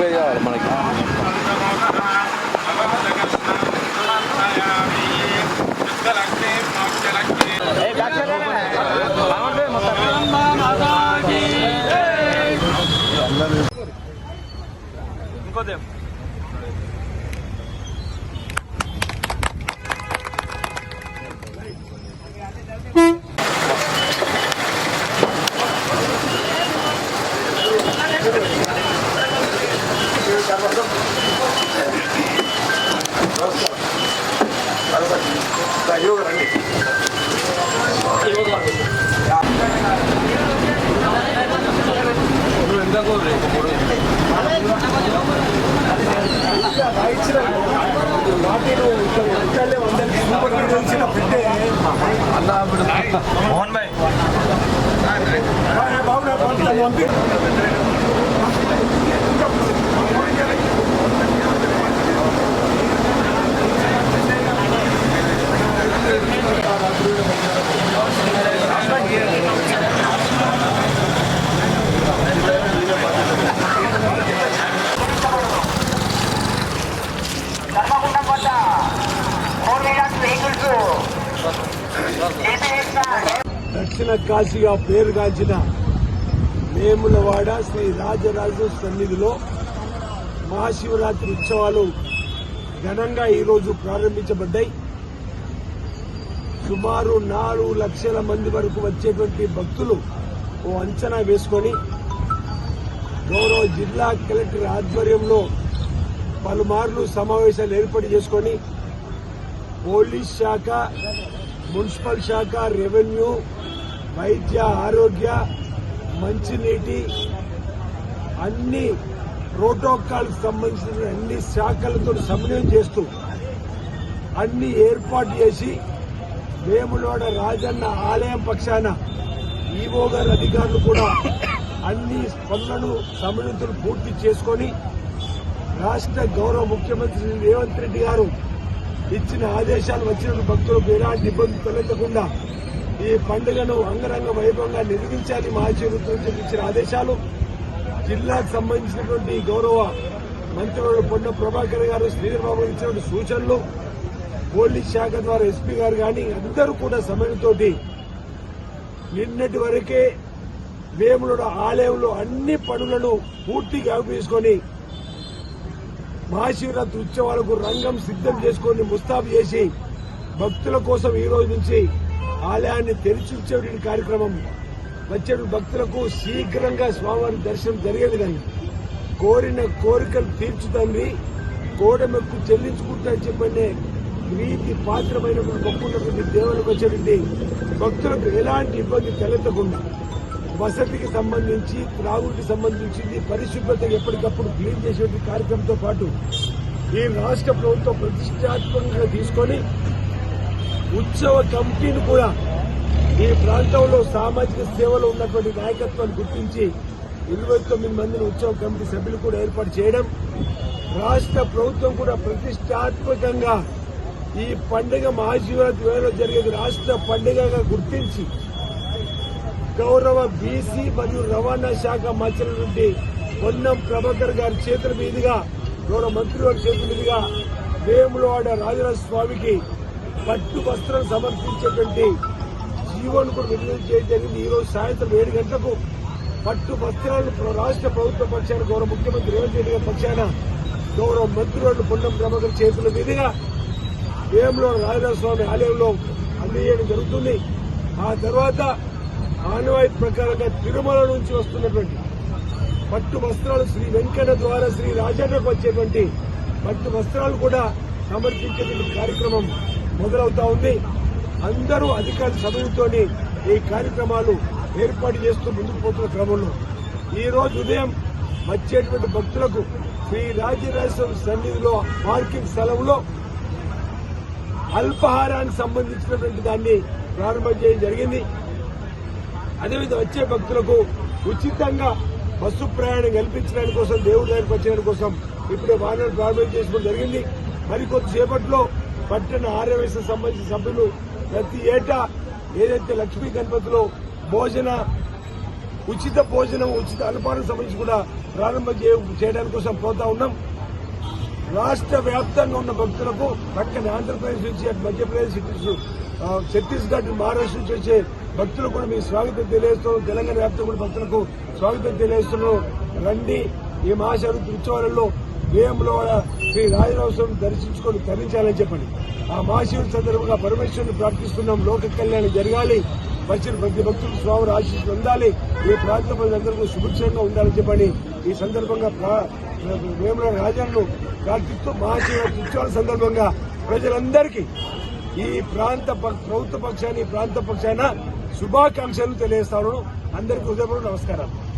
Prepare మనకి. ఇంకోదేం? మోహన్ భాయ్ ధర్మగుండం దక్షిణ కాశీగా పేరుగాంచిన వేములవాడ శ్రీ రాజరాజు సన్నిధిలో మహాశివరాత్రి ఉత్సవాలు ఘనంగా ఈరోజు ప్రారంభించబడ్డాయి. సుమారు నాలుగు లక్షల మంది వరకు వచ్చేటువంటి భక్తులు ఓ అంచనా వేసుకొని గౌరవ జిల్లా కలెక్టర్ ఆధ్వర్యంలో పలుమార్లు సమావేశాలు ఏర్పాటు చేసుకొని పోలీస్ శాఖ మున్సిపల్ శాఖ రెవెన్యూ వైద్య ఆరోగ్య మంచినీటి అన్ని ప్రోటోకాల్కి సంబంధించిన అన్ని శాఖలతో సమన్వయం చేస్తూ అన్ని ఏర్పాటు చేసి వేములోడ రాజన్న ఆలయం పక్షాన ఈవో గారి అధికారులు కూడా అన్ని పనులను సమన్వితులు పూర్తి చేసుకొని రాష్ట్ర గౌరవ ముఖ్యమంత్రి రేవంత్ రెడ్డి గారు ఇచ్చిన ఆదేశాలు వచ్చిన భక్తులకు ఎలాంటి ఇబ్బంది తలెత్తకుండా ఈ పండుగను అంగరంగ వైభవంగా నిర్వహించాలి మహాశివరాత్రి నుంచి ఇచ్చిన ఆదేశాలు జిల్లాకు సంబంధించినటువంటి గౌరవ మంత్రులు పొన్న ప్రభాకర్ గారు శ్రీధర్బాబు ఇచ్చినటువంటి సూచనలు పోలీస్ శాఖ ద్వారా ఎస్పీ గారు కానీ అందరూ కూడా సమయంతోటి నిన్నటి వరకే వేములుడ ఆలయంలో అన్ని పనులను పూర్తిగా తీసుకొని మహాశివరాత్రి ఉత్సవాలకు రంగం సిద్ధం చేసుకొని ముస్తాబు చేసి భక్తుల కోసం ఈ రోజు నుంచి ఆలయాన్ని తెరిచి ఉంచేటువంటి కార్యక్రమం. వచ్చే భక్తులకు శీఘ్రంగా స్వామివారి దర్శనం జరిగే విధంగా కోరిన కోరికలు తీర్చుతండి కోడమెక్కు చెల్లించుకుంటా చెప్పండి ప్రీతి పాత్రమైనటువంటి గొప్పటువంటి దేవులకు వచ్చేటువంటి భక్తులకు ఎలాంటి ఇబ్బంది తలెత్తకుండా వసతికి సంబంధించి త్రాగుడికి సంబంధించింది పరిశుభ్రత ఎప్పటికప్పుడు క్లీన్ చేసేటువంటి కార్యక్రమంతో పాటు ఈ రాష్ట్ర ప్రభుత్వం ప్రతిష్టాత్మకంగా తీసుకొని ఉత్సవ కమిటీని కూడా ఈ ప్రాంతంలో సామాజిక సేవలో ఉన్నటువంటి నాయకత్వాన్ని గుర్తించి ఇరవై తొమ్మిది మందిని ఉత్సవ కమిటీ సభ్యులు కూడా ఏర్పాటు చేయడం రాష్ట్ర ప్రభుత్వం కూడా ప్రతిష్టాత్మకంగా ఈ పండుగ మహాశివరాత్రి వేళలో జరిగేది రాష్ట్ర పండుగగా గుర్తించి గౌరవ బీసీ మరియు రవాణా శాఖ మంత్రుల నుండి పొన్నం ప్రభాకర్ గారి చేతుల మీదుగా గౌరవ మంత్రి వారి చేతుల మీదుగా వేములవాడ రాజరాజ స్వామికి పట్టు వస్త్రం సమర్పించేటువంటి జీవోను కూడా విడుదల చేయడం జరిగింది. ఈ రోజు సాయంత్రం ఏడు గంటలకు పట్టు వస్త్రాలను రాష్ట్ర ప్రభుత్వ పక్షాన గౌరవ ముఖ్యమంత్రి రేవంత్ రెడ్డి గారి పక్షాన గౌరవ మంత్రివాడు పొన్నం ప్రముఖుల చేతుల మీదుగా వేములో రాజస్వామి ఆలయంలో అందజేయడం జరుగుతుంది. ఆ తర్వాత ఆనవాయి ప్రకారంగా తిరుమల నుంచి వస్తున్నటువంటి పట్టు వస్త్రాలు శ్రీ వెంకట ద్వారా శ్రీ రాజన్నకు వచ్చేటువంటి పట్టు వస్త్రాలు కూడా సమర్పించేటువంటి కార్యక్రమం మొదలవుతా ఉంది. అందరూ అధికారి సమయంతోని ఈ కార్యక్రమాలు ఏర్పాటు చేస్తూ ముందుకు పోతున్న క్రమంలో. ఈ రోజు ఉదయం వచ్చేటువంటి భక్తులకు శ్రీ రాజరాజేశ్వర సన్నిధిలో పార్కింగ్ స్థలంలో అల్పాహారానికి సంబంధించినటువంటి దాన్ని ప్రారంభం చేయడం జరిగింది. అదేవిధంగా వచ్చే భక్తులకు ఉచితంగా బస్సు ప్రయాణం కల్పించడానికి కోసం దేవుడి దగ్గరికి వచ్చేయడం కోసం ఇప్పుడే వాహనాలు ప్రారంభం చేసుకోవడం జరిగింది. మరికొద్దిసేపట్లో పట్టణ ఆర్యవేశ సంబంధించిన సభ్యులు ప్రతి ఏటా ఏదైతే లక్ష్మీ గణపతిలో భోజన ఉచిత భోజనం ఉచిత అల్పానికి సంబంధించి కూడా ప్రారంభం చేయ- చేయడానికి కోసం పోతా ఉన్నాం. రాష్ట్ర వ్యాప్తంగా ఉన్న భక్తులకు పక్కన ఆంధ్రప్రదేశ్ నుంచి అటు మధ్యప్రదేశ్ ఇటు ఛత్తీస్గఢ్ మహారాష్ట్ర నుంచి వచ్చే భక్తులకు కూడా మీ స్వాగతం తెలియజేస్తున్నాం. తెలంగాణ వ్యాప్తంగా కూడా భక్తులకు స్వాగతం తెలియజేస్తున్నాం. రండి. ఈ మహాశివరాత్రి ఉత్సవాలలో వేయంలో శ్రీ రాజరాజస్వామిని దర్శించుకొని తరించాలని చెప్పండి. ఆ మహాశివుడి సందర్భంగా పరమేశ్వరుని ప్రార్థిస్తున్నాం. లోక కళ్యాణం జరగాలి. వచ్చిన ప్రతి భక్తులు స్వామి ఆశీస్సులు ఉండాలి. ఈ ప్రాంత ప్రజలందరికీ సుభిక్షంగా ఉండాలని చెప్పని ఈ సందర్భంగా ప్రా- వేముల రాజాను ప్రార్థిస్తూ మహాశివరాత్రి ఉత్సవాల సందర్భంగా ప్రజలందరికీ ఈ ప్రాంత ప- ప్రభుత్వ పక్షాన్ని ఈ ప్రాంత పక్షాన శుభాకాంక్షలు తెలియజేస్తాను అందరికీ హృదయపూర్వక నమస్కారాలు.